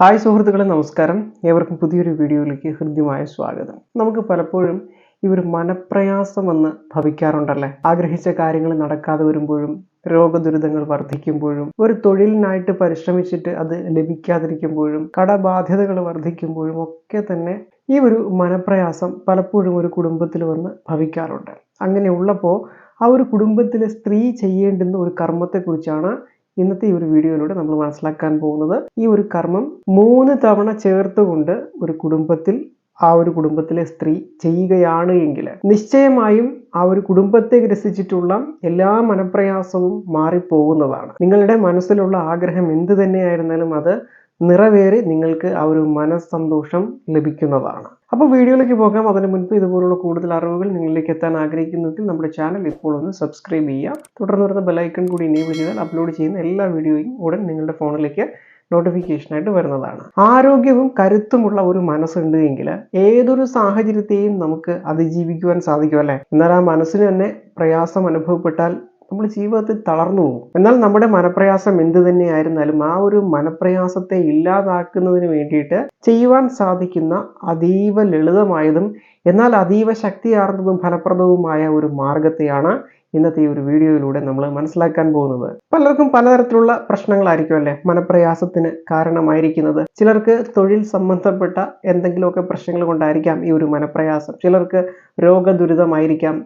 Hi സുഹൃത്തുക്കളെ നമസ്കാരം. ഏവർക്കും പുതിയൊരു വീഡിയോയിലേക്ക് ഹൃദ്യമായ സ്വാഗതം. നമുക്ക് പലപ്പോഴും ഈ ഒരു മനപ്രയാസമെന്ന് ഭവിക്കാറുണ്ടല്ലേ? ആഗ്രഹിച്ച കാര്യങ്ങൾ നടക്കാതെ വരുമ്പോഴും രോഗദുരിതങ്ങൾ വർദ്ധിക്കുമ്പോഴും ഒരു തൊഴിലിനായിട്ട് പരിശ്രമിച്ചിട്ട് അത് ലഭിക്കാതിരിക്കുമ്പോഴും കടബാധ്യതകൾ വർദ്ധിക്കുമ്പോഴും ഒക്കെ തന്നെ ഈ ഒരു മനപ്രയാസം പലപ്പോഴും ഒരു കുടുംബത്തിൽ വന്ന് ഭവിക്കാറുണ്ട്. അങ്ങനെയുള്ളപ്പോൾ ആ ഒരു കുടുംബത്തിലെ സ്ത്രീ ചെയ്യേണ്ടുന്ന ഒരു കർമ്മത്തെക്കുറിച്ചാണ് ഇന്നത്തെ ഈ ഒരു വീഡിയോയിലൂടെ നമ്മൾ മനസ്സിലാക്കാൻ പോകുന്നത് ഈ ഒരു കർമ്മം മൂന്ന് തവണ ചേർത്തുകൊണ്ട് ഒരു കുടുംബത്തിൽ ആ ഒരു കുടുംബത്തിലെ സ്ത്രീ ചെയ്യുകയാണ് എങ്കിൽ നിശ്ചയമായും ആ ഒരു കുടുംബത്തെ ഗ്രസിച്ചിട്ടുള്ള എല്ലാ മനപ്രയാസവും മാറിപ്പോകുന്നതാണ്. നിങ്ങളുടെ മനസ്സിലുള്ള ആഗ്രഹം എന്ത് തന്നെയായിരുന്നാലും അത് നിറവേറി നിങ്ങൾക്ക് ആ ഒരു മനസ്സന്തോഷം ലഭിക്കുന്നതാണ്. അപ്പോൾ വീഡിയോയിലേക്ക് പോകാം. അതിന് മുൻപ് ഇതുപോലുള്ള കൂടുതൽ അറിവുകൾ നിങ്ങളിലേക്ക് എത്താൻ ആഗ്രഹിക്കുന്നെങ്കിൽ നമ്മുടെ ചാനൽ ഇപ്പോൾ ഒന്ന് സബ്സ്ക്രൈബ് ചെയ്യുക. തുടർന്ന് വരുന്ന ബെലൈക്കൺ കൂടി എനേബിൾ ചെയ്താൽ അപ്ലോഡ് ചെയ്യുന്ന എല്ലാ വീഡിയോയും ഉടൻ നിങ്ങളുടെ ഫോണിലേക്ക് നോട്ടിഫിക്കേഷനായിട്ട് വരുന്നതാണ്. ആരോഗ്യവും കരുത്തുമുള്ള ഒരു മനസ്സുണ്ട് എങ്കിൽ ഏതൊരു സാഹചര്യത്തെയും നമുക്ക് അതിജീവിക്കുവാൻ സാധിക്കും അല്ലേ? എന്നാൽ ആ മനസ്സിന് തന്നെ പ്രയാസം അനുഭവപ്പെട്ടാൽ നമ്മൾ ജീവിതത്തിൽ തളർന്നു പോകും. എന്നാൽ നമ്മുടെ മനപ്രയാസം എന്ത് തന്നെയായിരുന്നാലും ആ ഒരു മനപ്രയാസത്തെ ഇല്ലാതാക്കുന്നതിന് വേണ്ടിയിട്ട് ചെയ്യുവാൻ സാധിക്കുന്ന അതീവ ലളിതമായതും എന്നാൽ അതീവ ശക്തിയാർന്നതും ഫലപ്രദവുമായ ഒരു മാർഗത്തെയാണ് ഇന്നത്തെ ഈ ഒരു വീഡിയോയിലൂടെ നമ്മൾ മനസ്സിലാക്കാൻ പോകുന്നത്. പലർക്കും പലതരത്തിലുള്ള പ്രശ്നങ്ങളായിരിക്കും അല്ലേ? മനപ്രയാസത്തിന് കാരണമായിരിക്കുന്നത്. ചിലർക്ക് തൊഴിൽ സംബന്ധപ്പെട്ട എന്തെങ്കിലുമൊക്കെ പ്രശ്നങ്ങൾ കൊണ്ടായിരിക്കാം ഈ ഒരു മനപ്രയാസം. ചിലർക്ക് രോഗദുരിതമായിരിക്കാം.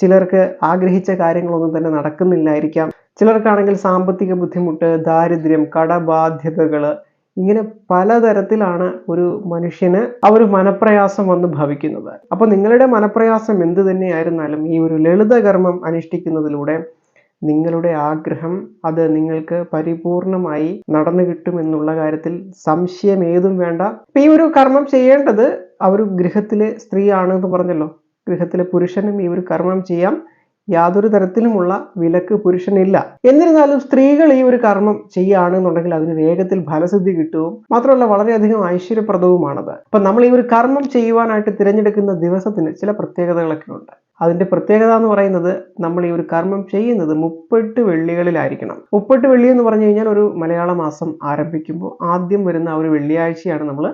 ചിലർക്ക് ആഗ്രഹിച്ച കാര്യങ്ങളൊന്നും തന്നെ നടക്കുന്നില്ലായിരിക്കാം. ചിലർക്കാണെങ്കിൽ സാമ്പത്തിക ബുദ്ധിമുട്ട് ദാരിദ്ര്യം കടബാധ്യതകൾ ഇങ്ങനെ പലതരത്തിലാണ് ഒരു മനുഷ്യന് ആ ഒരു മനപ്രയാസം വന്ന് ഭവിക്കുന്നത്. അപ്പോൾ നിങ്ങളുടെ മനപ്രയാസം എന്ത് തന്നെയായിരുന്നാലും ഈ ഒരു ലളിതകർമ്മം അനുഷ്ഠിക്കുന്നതിലൂടെ നിങ്ങളുടെ ആഗ്രഹം അത് നിങ്ങൾക്ക് പരിപൂർണമായി നടന്നു കിട്ടുമെന്നുള്ള കാര്യത്തിൽ സംശയം ഏതും വേണ്ട ഈ ഒരു കർമ്മം ചെയ്യേണ്ടത് ആ ഒരു ഗൃഹത്തിലെ സ്ത്രീയാണ് എന്ന് പറഞ്ഞല്ലോ. ഗൃഹത്തിലെ പുരുഷനും ഈ ഒരു കർമ്മം ചെയ്യാം. യാതൊരു തരത്തിലുമുള്ള വിലക്ക് പുരുഷനില്ല. എന്നിരുന്നാലും സ്ത്രീകൾ ഈ ഒരു കർമ്മം ചെയ്യുകയാണെന്നുണ്ടെങ്കിൽ അതിന് വേഗത്തിൽ ഫലസിദ്ധി കിട്ടുകയും മാത്രമല്ല വളരെയധികം ഐശ്വര്യപ്രദവുമാണത്. അപ്പൊ നമ്മൾ ഈ ഒരു കർമ്മം ചെയ്യുവാനായിട്ട് തിരഞ്ഞെടുക്കുന്ന ദിവസത്തിന് ചില പ്രത്യേകതകളൊക്കെ ഉണ്ട്. അതിന്റെ പ്രത്യേകത എന്ന് പറയുന്നത് നമ്മൾ ഈ ഒരു കർമ്മം ചെയ്യുന്നത് മുപ്പെട്ട് വെള്ളികളിലായിരിക്കണം. മുപ്പെട്ട് വെള്ളി എന്ന് പറഞ്ഞു കഴിഞ്ഞാൽ ഒരു മലയാള മാസം ആരംഭിക്കുമ്പോൾ ആദ്യം വരുന്ന ഒരു വെള്ളിയാഴ്ചയാണ് നമ്മൾ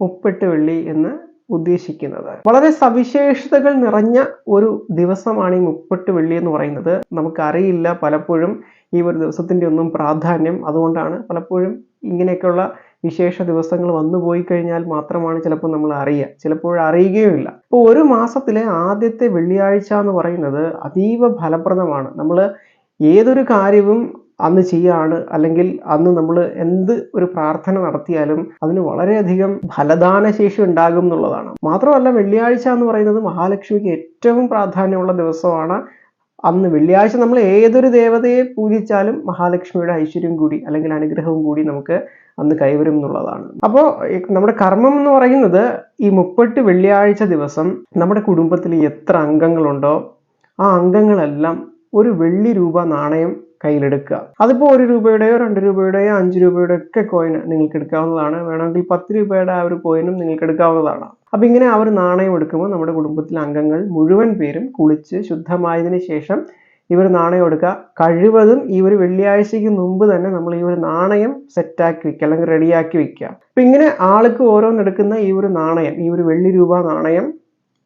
മുപ്പെട്ട് വെള്ളി എന്ന് ഉദ്ദേശിക്കുന്നത്. വളരെ സവിശേഷതകൾ നിറഞ്ഞ ഒരു ദിവസമാണ് ഈ മുപ്പട്ട് വെള്ളി എന്ന് പറയുന്നത്. നമുക്കറിയില്ല പലപ്പോഴും ഈ ഒരു ദിവസത്തിന്റെ ഒന്നും പ്രാധാന്യം. അതുകൊണ്ടാണ് പലപ്പോഴും ഇങ്ങനെയൊക്കെയുള്ള വിശേഷ ദിവസങ്ങൾ വന്നു പോയി കഴിഞ്ഞാൽ മാത്രമാണ് ചിലപ്പോൾ നമ്മൾ അറിയുക. ചിലപ്പോൾ അറിയുകയുമില്ല. അപ്പോൾ ഒരു മാസത്തിലെ ആദ്യത്തെ വെള്ളിയാഴ്ച എന്ന് പറയുന്നത് അതീവ ഫലപ്രദമാണ്. നമ്മൾ ഏതൊരു കാര്യവും അന്ന് ചെയ്യാണ്. അല്ലെങ്കിൽ അന്ന് നമ്മൾ എന്ത് ഒരു പ്രാർത്ഥന നടത്തിയാലും അതിന് വളരെയധികം ഫലദാന ശേഷി ഉണ്ടാകും എന്നുള്ളതാണ്. മാത്രമല്ല വെള്ളിയാഴ്ച എന്ന് പറയുന്നത് മഹാലക്ഷ്മിക്ക് ഏറ്റവും പ്രാധാന്യമുള്ള ദിവസമാണ്. അന്ന് വെള്ളിയാഴ്ച നമ്മൾ ഏതൊരു ദേവതയെ പൂജിച്ചാലും മഹാലക്ഷ്മിയുടെ ഐശ്വര്യം കൂടി അല്ലെങ്കിൽ അനുഗ്രഹവും കൂടി നമുക്ക് അന്ന് കൈവരും എന്നുള്ളതാണ്. അപ്പോൾ നമ്മുടെ കർമ്മം എന്ന് പറയുന്നത് ഈ മുപ്പെട്ട് വെള്ളിയാഴ്ച ദിവസം നമ്മുടെ കുടുംബത്തിൽ എത്ര അംഗങ്ങളുണ്ടോ ആ അംഗങ്ങളെല്ലാം ഒരു വെള്ളി രൂപ നാണയം കയ്യിലെടുക്കുക. അതിപ്പോൾ ഒരു രൂപയുടെയോ രണ്ട് രൂപയുടെയോ അഞ്ച് രൂപയുടെ ഒക്കെ കോയിൻ നിങ്ങൾക്ക് എടുക്കാവുന്നതാണ് വേണമെങ്കിൽ പത്ത് രൂപയുടെ ആ ഒരു കോയിനും നിങ്ങൾക്ക് എടുക്കാവുന്നതാണ് അപ്പം ഇങ്ങനെ ആ ഒരു നാണയം എടുക്കുമ്പോൾ നമ്മുടെ കുടുംബത്തിലെ അംഗങ്ങൾ മുഴുവൻ പേരും കുളിച്ച് ശുദ്ധമായതിനു ശേഷം ഇവർ നാണയം എടുക്കുക. കഴിവതും ഈ ഒരു വെള്ളിയാഴ്ചയ്ക്ക് മുമ്പ് തന്നെ നമ്മൾ ഈ ഒരു നാണയം സെറ്റാക്കി വെക്കുക അല്ലെങ്കിൽ റെഡിയാക്കി വെക്കുക. അപ്പം ഇങ്ങനെ ആൾക്ക് ഓരോന്നെടുക്കുന്ന ഈ ഒരു നാണയം ഈ ഒരു വെള്ളി രൂപ നാണയം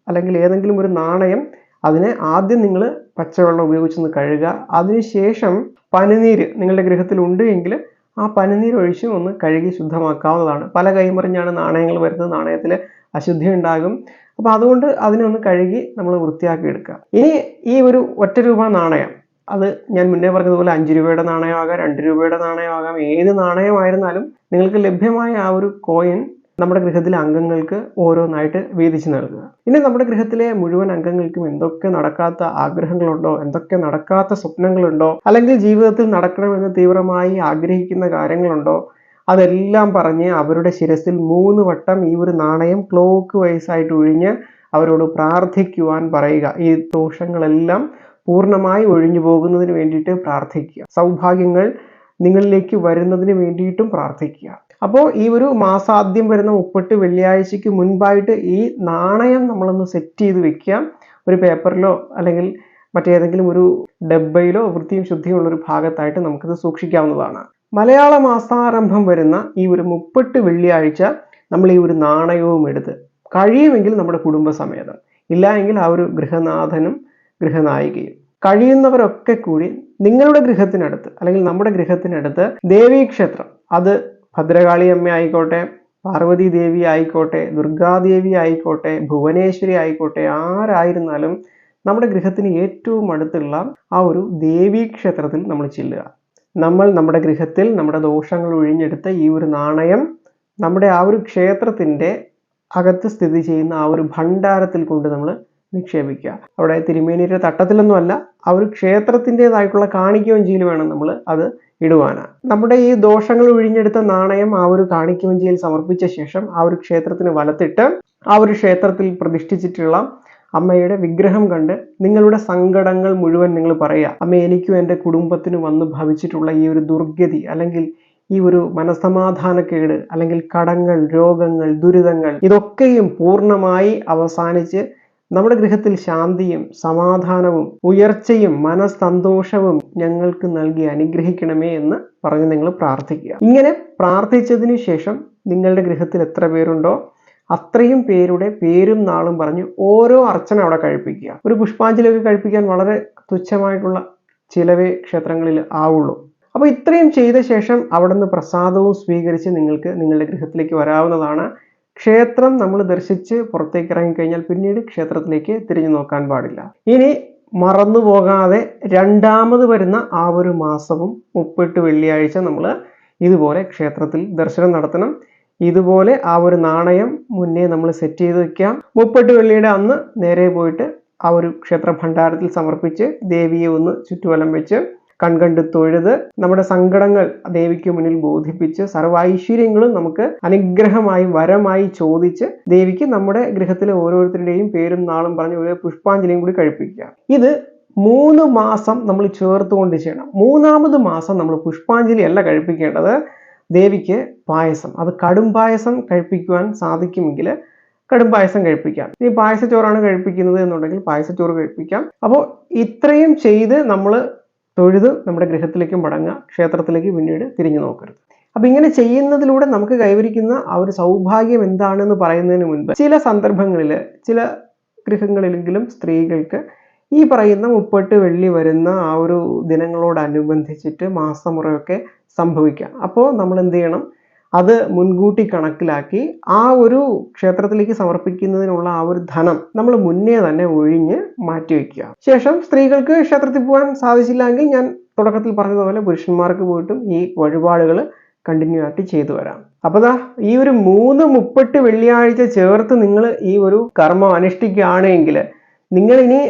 അല്ലെങ്കിൽ ഏതെങ്കിലും ഒരു നാണയം അതിനെ ആദ്യം നിങ്ങൾ പച്ചവെള്ളം ഉപയോഗിച്ചൊന്ന് കഴുകുക. അതിനുശേഷം പനിനീര് നിങ്ങളുടെ ഗൃഹത്തിൽ ഉണ്ട് എങ്കിൽ ആ പനിനീര് ഒഴിച്ച് ഒന്ന് കഴുകി ശുദ്ധമാക്കാവുന്നതാണ്. പല കൈമറിഞ്ഞാണ് നാണയങ്ങൾ വരുന്നത്. നാണയത്തിൽ അശുദ്ധി ഉണ്ടാകും. അപ്പോൾ അതുകൊണ്ട് അതിനെ ഒന്ന് കഴുകി നമ്മൾ വൃത്തിയാക്കി എടുക്കുക. ഇനി ഈ ഒരു ഒറ്റ രൂപ നാണയം അത് ഞാൻ മുന്നേ പറഞ്ഞതുപോലെ അഞ്ച് രൂപയുടെ നാണയമാകാം രണ്ട് രൂപയുടെ നാണയമാകാം ഏത് നാണയമായിരുന്നാലും നിങ്ങൾക്ക് ലഭ്യമായ ആ ഒരു കോയിൻ നമ്മുടെ ഗൃഹത്തിലെ അംഗങ്ങൾക്ക് ഓരോന്നായിട്ട് വീതിച്ചു നൽകുക. ഇനി നമ്മുടെ ഗൃഹത്തിലെ മുഴുവൻ അംഗങ്ങൾക്കും എന്തൊക്കെ നടക്കാത്ത ആഗ്രഹങ്ങളുണ്ടോ എന്തൊക്കെ നടക്കാത്ത സ്വപ്നങ്ങളുണ്ടോ അല്ലെങ്കിൽ ജീവിതത്തിൽ നടക്കണമെന്ന് തീവ്രമായി ആഗ്രഹിക്കുന്ന കാര്യങ്ങളുണ്ടോ അതെല്ലാം പറഞ്ഞ് അവരുടെ ശിരസിൽ മൂന്ന് വട്ടം ഈ ഒരു നാണയം ക്ലോക്ക് വൈസായിട്ട് ഒഴിഞ്ഞ് അവരോട് പ്രാർത്ഥിക്കുവാൻ പറയുക. ഈ ദോഷങ്ങളെല്ലാം പൂർണമായി ഒഴിഞ്ഞു പോകുന്നതിന് വേണ്ടിയിട്ട് പ്രാർത്ഥിക്കുക. സൗഭാഗ്യങ്ങൾ നിങ്ങളിലേക്ക് വരുന്നതിന് വേണ്ടിയിട്ടും പ്രാർത്ഥിക്കുക. അപ്പോൾ ഈ ഒരു മാസാദ്യം വരുന്ന മുപ്പട്ട് വെള്ളിയാഴ്ചയ്ക്ക് മുൻപായിട്ട് ഈ നാണയം നമ്മളൊന്ന് സെറ്റ് ചെയ്ത് വെക്കുക. ഒരു പേപ്പറിലോ അല്ലെങ്കിൽ മറ്റേതെങ്കിലും ഒരു ഡബ്ബയിലോ വൃത്തിയും ശുദ്ധിയും ഉള്ള ഒരു ഭാഗത്തായിട്ട് നമുക്കിത് സൂക്ഷിക്കാവുന്നതാണ്. മലയാള മാസാരംഭം വരുന്ന ഈ ഒരു മുപ്പെട്ട് വെള്ളിയാഴ്ച നമ്മൾ ഈ ഒരു നാണയവും എടുത്ത് കഴിയുമെങ്കിൽ നമ്മുടെ കുടുംബസമേതം. ഇല്ല എങ്കിൽ ആ ഒരു ഗൃഹനാഥനും ഗൃഹനായികയും. കഴിയുന്നവരൊക്കെ കൂടി നിങ്ങളുടെ ഗൃഹത്തിനടുത്ത് അല്ലെങ്കിൽ നമ്മുടെ ഗൃഹത്തിനടുത്ത് ദേവീക്ഷേത്രം. അത് ഭദ്രകാളി അമ്മ ആയിക്കോട്ടെ പാർവതി ദേവി ആയിക്കോട്ടെ ദുർഗാദേവി ആയിക്കോട്ടെ ഭുവനേശ്വരി ആയിക്കോട്ടെ ആരായിരുന്നാലും നമ്മുടെ ഗൃഹത്തിന് ഏറ്റവും അടുത്തുള്ള ആ ഒരു ദേവീ ക്ഷേത്രത്തിൽ നമ്മൾ ചെല്ലുക. നമ്മൾ നമ്മുടെ ഗൃഹത്തിൽ നമ്മുടെ ദോഷങ്ങൾ ഒഴിഞ്ഞെടുത്ത ഈ ഒരു നാണയം നമ്മുടെ ആ ഒരു ക്ഷേത്രത്തിന്റെ അകത്ത് സ്ഥിതി ചെയ്യുന്ന ആ ഒരു ഭണ്ഡാരത്തിൽ കൊണ്ട് നമ്മൾ നിക്ഷേപിക്കുക. അവിടെ തിരുമേനിയുടെ തട്ടത്തിലൊന്നുമല്ല ആ ഒരു ക്ഷേത്രത്തിന്റെതായിട്ടുള്ള കാണിക്കവഞ്ചിയിൽ വേണം നമ്മൾ അത് ഇടുവാനാണ് നമ്മുടെ ഈ ദോഷങ്ങൾ ഒഴിഞ്ഞെടുത്ത നാണയം ആ ഒരു കാണിക്കവഞ്ചിയിൽ സമർപ്പിച്ച ശേഷം ആ ഒരു ക്ഷേത്രത്തിന് വലത്തിട്ട് ആ ഒരു ക്ഷേത്രത്തിൽ പ്രതിഷ്ഠിച്ചിട്ടുള്ള അമ്മയുടെ വിഗ്രഹം കണ്ട് നിങ്ങളുടെ സങ്കടങ്ങൾ മുഴുവൻ നിങ്ങൾ പറയുക അമ്മ എനിക്കും എന്റെ കുടുംബത്തിനും വന്ന് ഭവിച്ചിട്ടുള്ള ഈ ഒരു ദുർഗതി അല്ലെങ്കിൽ ഈ ഒരു മനസമാധാനക്കേട് അല്ലെങ്കിൽ കടങ്ങൾ രോഗങ്ങൾ ദുരിതങ്ങൾ ഇതൊക്കെയും പൂർണമായി അവസാനിച്ച് നമ്മുടെ ഗൃഹത്തിൽ ശാന്തിയും സമാധാനവും ഉയർച്ചയും മനസ്സന്തോഷവും ഞങ്ങൾക്ക് നൽകി അനുഗ്രഹിക്കണമേ എന്ന് പറഞ്ഞ് നിങ്ങൾ പ്രാർത്ഥിക്കുക. ഇങ്ങനെ പ്രാർത്ഥിച്ചതിന് ശേഷം നിങ്ങളുടെ ഗൃഹത്തിൽ എത്ര പേരുണ്ടോ അത്രയും പേരുടെ പേരും നാളും പറഞ്ഞ് ഓരോ അർച്ചന അവിടെ കഴിപ്പിക്കുക. ഒരു പുഷ്പാഞ്ജലിയൊക്കെ കഴിപ്പിക്കാൻ വളരെ തുച്ഛമായിട്ടുള്ള ചിലവേ ക്ഷേത്രങ്ങളിൽ ആവുള്ളൂ. അപ്പോൾ ഇത്രയും ചെയ്ത ശേഷം അവിടുന്ന് പ്രസാദവും സ്വീകരിച്ച് നിങ്ങൾക്ക് നിങ്ങളുടെ ഗൃഹത്തിലേക്ക് വരാവുന്നതാണ്. ക്ഷേത്രം നമ്മൾ ദർശിച്ച് പുറത്തേക്ക് ഇറങ്ങിക്കഴിഞ്ഞാൽ പിന്നീട് ക്ഷേത്രത്തിലേക്ക് തിരിഞ്ഞു നോക്കാൻ പാടില്ല. ഇനി മറന്നു പോകാതെ രണ്ടാമത് വരുന്ന ആ ഒരു മാസവും മുപ്പെട്ട് വെള്ളിയാഴ്ച നമ്മൾ ഇതുപോലെ ക്ഷേത്രത്തിൽ ദർശനം നടത്തണം. ഇതുപോലെ ആ ഒരു നാണയം മുന്നേ നമ്മൾ സെറ്റ് ചെയ്ത് വെക്കാം മുപ്പെട്ട് വെള്ളിയുടെ അന്ന് നേരെ പോയിട്ട് ആ ഒരു ക്ഷേത്ര ഭണ്ഡാരത്തിൽ സമർപ്പിച്ച് ദേവിയെ ഒന്ന് ചുറ്റുവലം വെച്ച് കൺകണ്ട് തൊഴുത് നമ്മുടെ സങ്കടങ്ങൾ ദേവിക്ക് മുന്നിൽ ബോധിപ്പിച്ച് സർവ ഐശ്വര്യങ്ങളും നമുക്ക് അനുഗ്രഹമായി വരമായി ചോദിച്ച് ദേവിക്ക് നമ്മുടെ ഗൃഹത്തിലെ ഓരോരുത്തരുടെയും പേരും നാളും പറഞ്ഞ് ഒരു പുഷ്പാഞ്ജലിയും കൂടി കഴിപ്പിക്കുക. ഇത് മൂന്ന് മാസം നമ്മൾ ചേർത്തുകൊണ്ട് ചെയ്യണം. മൂന്നാമത് മാസം നമ്മൾ പുഷ്പാഞ്ജലി അല്ല കഴിപ്പിക്കേണ്ടത് ദേവിക്ക് പായസം. അത് കടും പായസം കഴിപ്പിക്കുവാൻ സാധിക്കുമെങ്കിൽ കടും പായസം കഴിപ്പിക്കാം. ഇനി പായസച്ചോറാണ് കഴിപ്പിക്കുന്നത് എന്നുണ്ടെങ്കിൽ പായസച്ചോറ് കഴിപ്പിക്കാം. അപ്പോൾ ഇത്രയും ചെയ്ത് നമ്മൾ തൊഴുത് നമ്മുടെ ഗൃഹത്തിലേക്ക് മടങ്ങുക ക്ഷേത്രത്തിലേക്ക് പിന്നീട് തിരിഞ്ഞു നോക്കരുത്. അപ്പം ഇങ്ങനെ ചെയ്യുന്നതിലൂടെ നമുക്ക് കൈവരിക്കുന്ന ആ ഒരു സൗഭാഗ്യം എന്താണെന്ന് പറയുന്നതിന് മുൻപ് ചില സന്ദർഭങ്ങളിൽ ചില ഗൃഹങ്ങളിലെങ്കിലും സ്ത്രീകൾക്ക് ഈ പറയുന്ന മുപ്പട്ട് വെള്ളി വരുന്ന ആ ഒരു ദിനങ്ങളോടനുബന്ധിച്ചിട്ട് മാസമുറയൊക്കെ സംഭവിക്കാം. അപ്പോൾ നമ്മൾ എന്ത് ചെയ്യണം? അത് മുൻകൂട്ടി കണക്കിലാക്കി ആ ഒരു ക്ഷേത്രത്തിലേക്ക് സമർപ്പിക്കുന്നതിനുള്ള ആ ഒരു ധനം നമ്മൾ മുന്നേ തന്നെ ഒഴിഞ്ഞ് മാറ്റിവെക്കുക ശേഷം സ്ത്രീകൾക്ക് ക്ഷേത്രത്തിൽ പോകാൻ സാധിച്ചില്ലെങ്കിൽ ഞാൻ തുടക്കത്തിൽ പറഞ്ഞതുപോലെ പുരുഷന്മാർക്ക് പോയിട്ടും ഈ വഴിപാടുകൾ കണ്ടിന്യൂ ആയിട്ട് ചെയ്തു വരാം. അപ്പൊ ദാ ഈ ഒരു മൂന്ന് മുപ്പെട്ട് വെള്ളിയാഴ്ച ചേർത്ത് നിങ്ങൾ ഈ ഒരു കർമ്മം അനുഷ്ഠിക്കുകയാണെങ്കിൽ നിങ്ങൾ ഇനി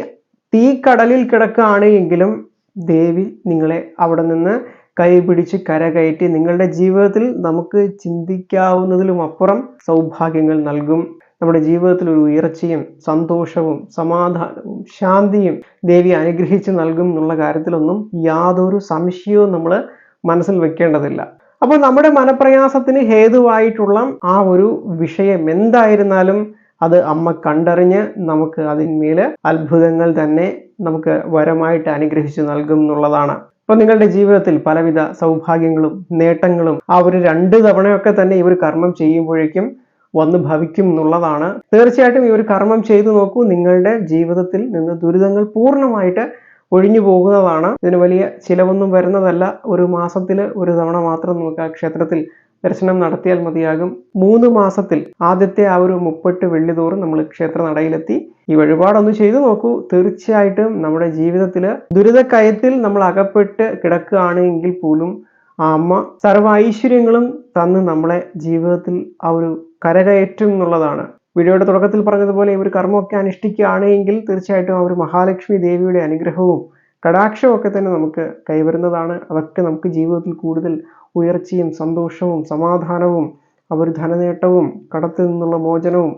കടലിൽ കിടക്കുകയാണെങ്കിലും ദേവി നിങ്ങളെ അവിടെ നിന്ന് കൈപിടിച്ച് കരകയറ്റി നിങ്ങളുടെ ജീവിതത്തിൽ നമുക്ക് ചിന്തിക്കാവുന്നതിലും അപ്പുറം സൗഭാഗ്യങ്ങൾ നൽകും. നമ്മുടെ ജീവിതത്തിൽ ഒരു ഉയർച്ചയും സന്തോഷവും സമാധാനവും ശാന്തിയും ദേവി അനുഗ്രഹിച്ച് നൽകും എന്നുള്ള കാര്യത്തിലൊന്നും യാതൊരു സംശയവും നമ്മൾ മനസ്സിൽ വെക്കേണ്ടതില്ല. അപ്പോൾ നമ്മുടെ മനപ്രയാസത്തിന് ഹേതുവായിട്ടുള്ള ആ ഒരു വിഷയം എന്തായിരുന്നാലും അത് അമ്മ കണ്ടറിഞ്ഞ് നമുക്ക് അതിന്മേൽ അത്ഭുതങ്ങൾ തന്നെ നമുക്ക് വരമായിട്ട് അനുഗ്രഹിച്ചു നൽകും എന്നുള്ളതാണ്. ഇപ്പൊ നിങ്ങളുടെ ജീവിതത്തിൽ പലവിധ സൗഭാഗ്യങ്ങളും നേട്ടങ്ങളും ആ ഒരു രണ്ട് തവണയൊക്കെ തന്നെ ഈ ഒരു കർമ്മം ചെയ്യുമ്പോഴേക്കും വന്ന് ഭവിക്കും എന്നുള്ളതാണ്. തീർച്ചയായിട്ടും ഈ ഒരു കർമ്മം ചെയ്തു നോക്കൂ. നിങ്ങളുടെ ജീവിതത്തിൽ നിന്ന് ദുരിതങ്ങൾ പൂർണമായിട്ട് ഒഴിഞ്ഞു പോകുന്നതാണ്. ഇതിന് വലിയ ചിലവൊന്നും വരുന്നതല്ല. ഒരു മാസത്തിൽ ഒരു തവണ മാത്രം നമുക്ക് ആ ക്ഷേത്രത്തിൽ ദർശനം നടത്തിയാൽ മതിയാകും. മൂന്ന് മാസത്തിൽ ആദ്യത്തെ ആ ഒരു മുപ്പെട്ട് വെള്ളി തോറും നമ്മൾ ക്ഷേത്ര നടയിലെത്തി. ഈ വഴിപാടൊന്ന് ചെയ്തു നോക്കൂ. തീർച്ചയായിട്ടും നമ്മുടെ ജീവിതത്തിൽ ദുരിതക്കയത്തിൽ നമ്മൾ അകപ്പെട്ട് കിടക്കുകയാണ് എങ്കിൽ പോലും ആ അമ്മ സർവ ഐശ്വര്യങ്ങളും തന്ന് നമ്മളെ ജീവിതത്തിൽ ആ ഒരു കരകയറ്റും എന്നുള്ളതാണ്. വീഡിയോയുടെ തുടക്കത്തിൽ പറഞ്ഞതുപോലെ ഒരു കർമ്മമൊക്കെ അനുഷ്ഠിക്കുകയാണെങ്കിൽ തീർച്ചയായിട്ടും ആ ഒരു മഹാലക്ഷ്മി ദേവിയുടെ അനുഗ്രഹവും കടാക്ഷവും ഒക്കെ തന്നെ നമുക്ക് കൈവരുന്നതാണ്. അതൊക്കെ നമുക്ക് ജീവിതത്തിൽ കൂടുതൽ ഉയർച്ചയും സന്തോഷവും സമാധാനവും ഒരു ധനനേട്ടവും കടത്തിൽ നിന്നുള്ള മോചനവും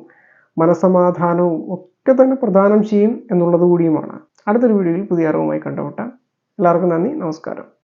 മനസമാധാനവും ഒക്കെ തന്നെ പ്രദാനം ചെയ്യും എന്നുള്ളത് കൂടിയുമാണ്. അടുത്തൊരു വീഡിയോയിൽ പുതിയ അറിവുമായി കണ്ടുമുട്ടാം. എല്ലാവർക്കും നന്ദി നമസ്കാരം.